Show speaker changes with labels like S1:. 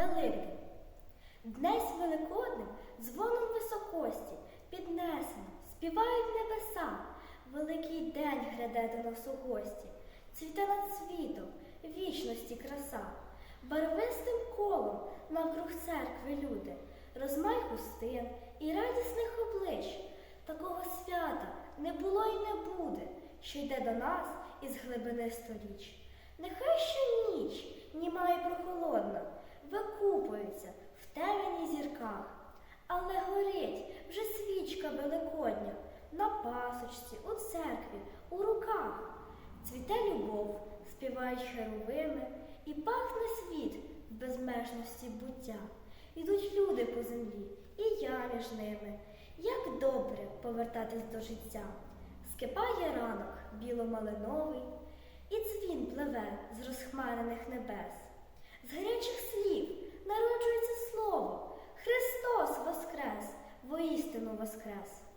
S1: Великдень. Днесь великодним дзвоном високості піднесено, співають небеса. Великий день гряде до нас у гості, цвіте над світом, вічності краса. Барвистим колом навкруг церкви люди, розмай хустин і радісних облич. Такого свята не було і не буде, що йде до нас із глибини століч. Нехай ще ніч, викупується в темені зірках, але горить вже свічка великодня на пасочці, у церкві, у руках. Цвіте любов, співають херовими, і пахне світ в безмежності буття. Ідуть люди по землі, і я між ними. Як добре повертатись до життя. Скипає ранок біломалиновий, і дзвін пливе з розхмарених небес. З гарячих слів vossa graça.